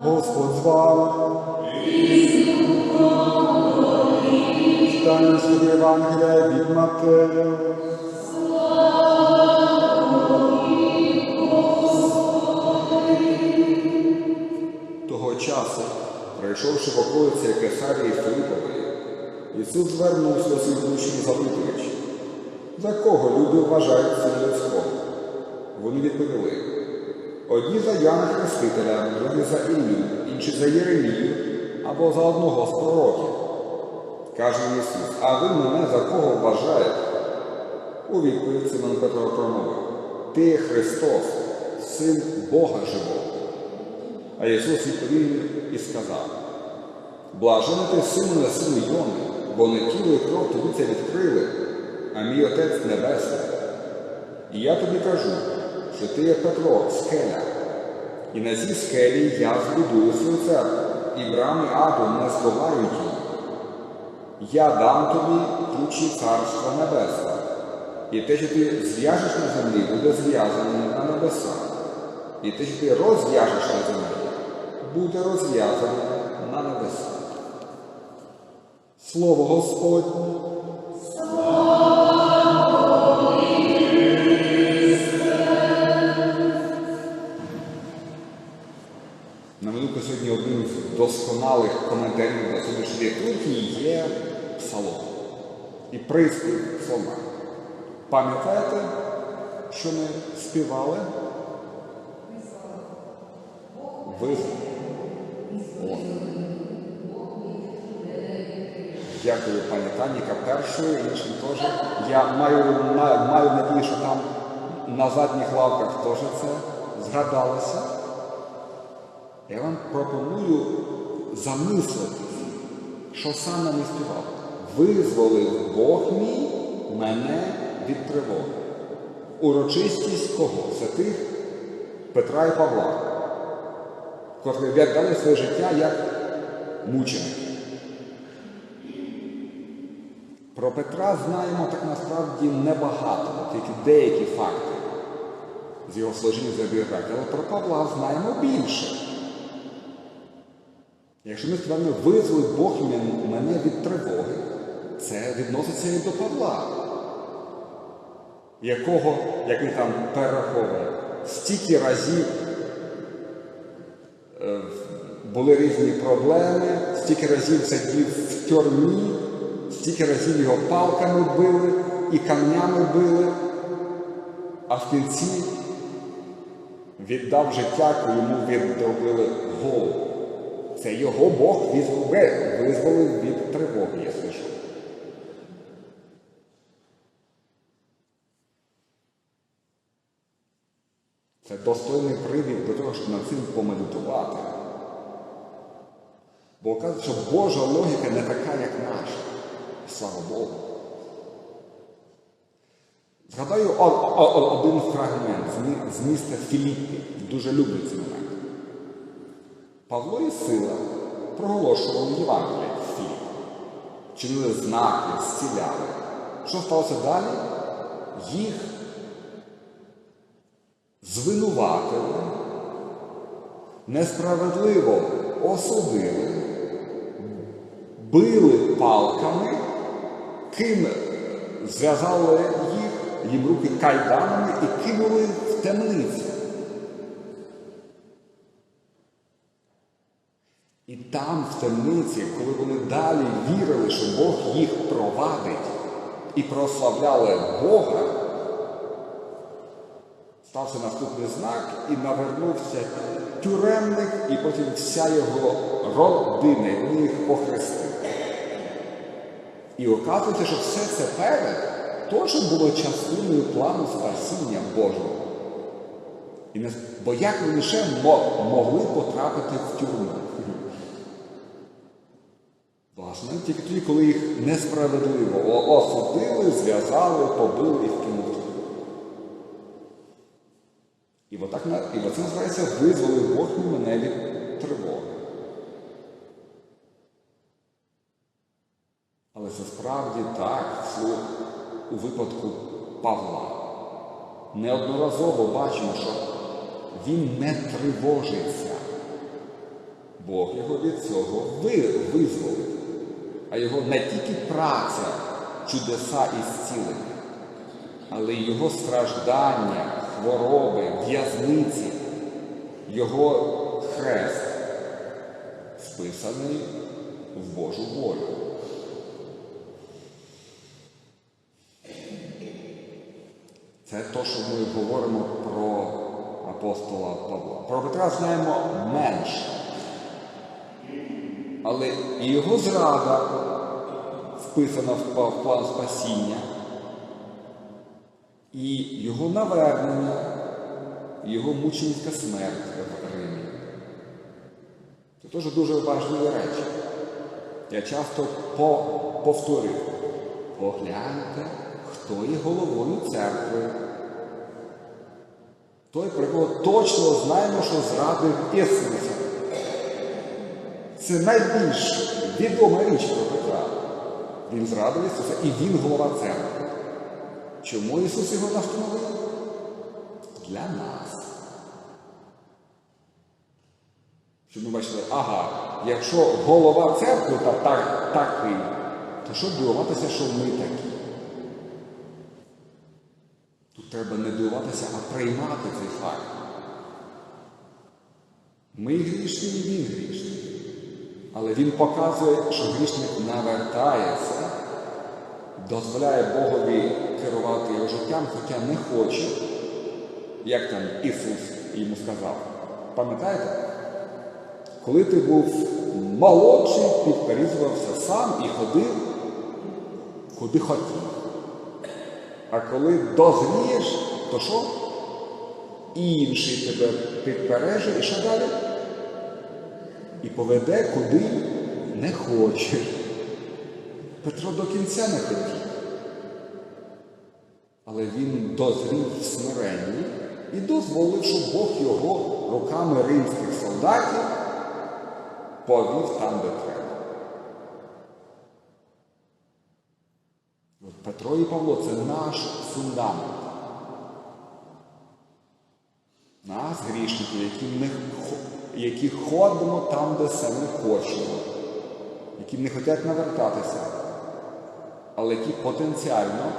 Господь з вами. Читання собі Євангелія від Матея. Того часу, прийшовши в околиці Кесарії Филипової, Ісус звернувся до своїх учнів запитуючи, за кого люди вважають людського? Вони відповіли, одні за Яна Хрестителя, другі за Іллю, інші за Єремію або за одного з пророків. Каже Ісус, а ви мене за кого вважаєте? У відповідь Симон Петро промовив, Ти Христос, Син Бога Живого. А Ісус відповів і сказав, Блажений ти сину сину Йони, бо не тіло і кров тобі це відкрили, а мій Отець Небесний. І я тобі кажу, що ти є Петро, скеля, і на цій скелі я збудую свою церкву, і брами аду не здолають її. Я дам тобі ключі Царства Небесного, і те, що ти зв'яжеш на землі, буде зв'язане на небесах, і те, що ти розв'яжеш на землі, буде розв'язане на небесах. Слово Господнє. Досконалих коментарів на сьогоднішній літургії є псалом і приспів псалма. Пам'ятаєте, що ми співали? Визвали. Дякую, пані Таніка, першою, іншим теж. Я маю, маю, маю надію, що там на задніх лавках теж це згадалося. Я вам пропоную замислитись, що саме ми співали. Визволив Бог мій мене від тривоги. Урочистість кого? Святих Петра і Павла, котрі віддали своє життя як мученики. Про Петра знаємо так насправді небагато, тільки деякі факти з його служіння за біографії, але про Павла знаємо більше. Якщо ми скажемо, визволить Бог мене від тривоги, це відноситься і до Павла, якого, як він там перераховує, стільки разів е, були різні проблеми, стільки разів сидів в тюрмі, стільки разів його палками били і камнями били, а в кінці віддав життя, коли йому відробили голову. Це його Бог визволив від тривоги, я слышу. Це достойний привід до того, щоб над цим помедитувати. Бо кажуть, що Божа логіка не така, як наша. Слава Богу. Згадаю один фрагмент з міста Філіппі. Дуже люблю цей момент. Павло і Сила проголошували Євангеліє Філіп, чинили знаки, зціляли. Що сталося далі? Їх звинуватили, несправедливо осудили, били палками, ким зв'язали їх, їм руки кайданами і кинули в темницю. І там, в темниці, коли вони далі вірили, що Бог їх провадить і прославляли Бога, стався наступний знак і навернувся тюремник, і потім вся його родина, і вони їх похрестили. І оказується, що все це перед теж було частиною плану спасіння Божого. І. Бо як вони ще могли потрапити в тюрму? Тільки тоді, коли їх несправедливо осудили, зв'язали, побили і вкинули. І отак і оце називається визволив Бог мене від тривоги. Але це справді так, у випадку Павла. Неодноразово бачимо, що він не тривожиться. Бог його від цього ви- визволив. А його не тільки праця, чудеса і зцілення, але й його страждання, хвороби, в'язниці, його хрест списаний в Божу волю. Це те, що ми говоримо про апостола Павла. Про Петра знаємо менше. Але і його зрада вписана в план спасіння, і його навернення, його мученицька смерть в Римі. Це теж дуже важливі речі. Я часто по- повторюю, погляньте, хто є головою церкви. Той, про кого точно знаємо, що зрадив Ісуса. Це найбільш відома річ про Петра. Він зрадив Ісуса і він голова церкви. Чому Ісус його настановив? Для нас. Щоб ми бачили, ага, якщо голова церкви та так, такий, то що дивуватися, що ми такі? Тут треба не дивуватися, а приймати цей факт. Ми грішні і він грішний. Але він показує, що грішник навертається, дозволяє Богові керувати його життям, хоча не хоче, як там Ісус йому сказав. Пам'ятаєте? Коли ти був молодший, підперізувався сам і ходив, куди хотів. А коли дозрієш, то що? Інший тебе підпереже і що далі? Поведе, куди не хоче. Петро до кінця не хотів. Але він дозрів в смиренні і дозволив, щоб Бог його руками римських солдатів повів там, де треба. От Петро і Павло це наш фундамент. Нас, грішників, які, не, які ходимо там, де самі хочемо, які не хочуть навертатися, але які потенціально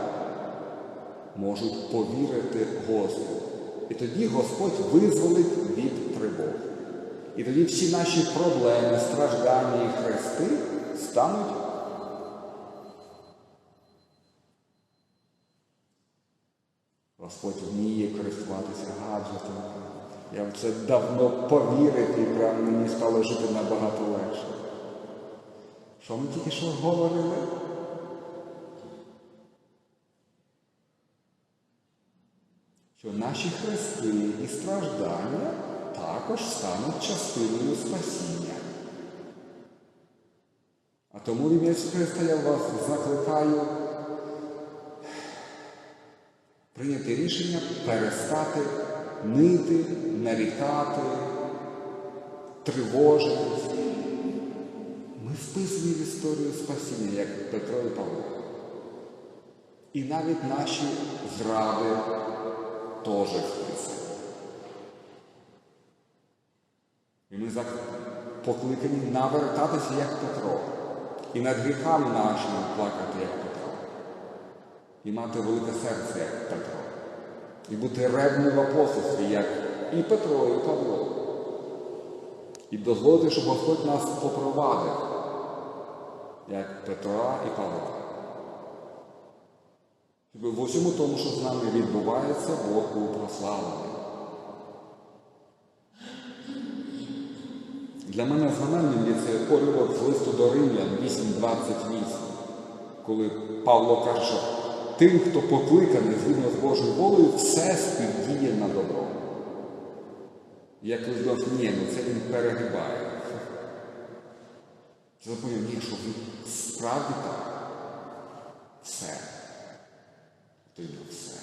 можуть повірити Господу. І тоді Господь визволить від тривог. І тоді всі наші проблеми, страждання і хрести стануть Господь вміє користуватися гаджетами. Я в це давно повірити, і прямо мені стало жити набагато легше. Що ми тільки що говорили? Що наші хрести і страждання також стануть частиною спасіння. А тому ім'я Христа я вас закликаю прийняти рішення перестати нити, нарікати, тривожитись. Ми вписані в історію спасіння, як Петро і Павло. І навіть наші зради теж вписані. І ми покликані навертатися, як Петро, і над гріхами нашими плакати, як Петро і мати велике серце, як Петро, і бути ревним в апостольстві, як і Петро, і Павло. І дозволити, щоб Господь нас попровадив, як Петра і Павла. Щоб в усьому тому, що з нами відбувається, Бог був прославлений. Для мене знаменним є цей уривок з листу до Римлян 8.28, коли Павло каже, тим, хто покликаний згідно з Божою волею, все співдіє на добро. Я колись думав, ні, ну це він перегибає. Це запевнив, ні, що він справді так. Все. То й все.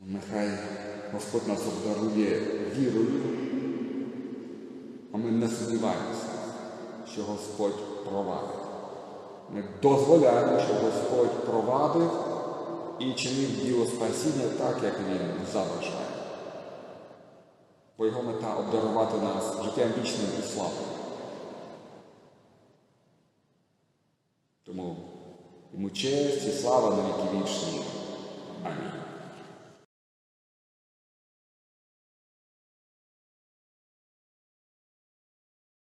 Нехай Господь нас обдарує вірою, а ми не сумніваємося, що Господь провадить. Ми дозволяємо, щоб Господь провадив і чинив діло спасіння так, як Він заважає. бо його мета обдарувати нас життям вічним і славою. Тому йому честь і слава на віки вічні. Амінь.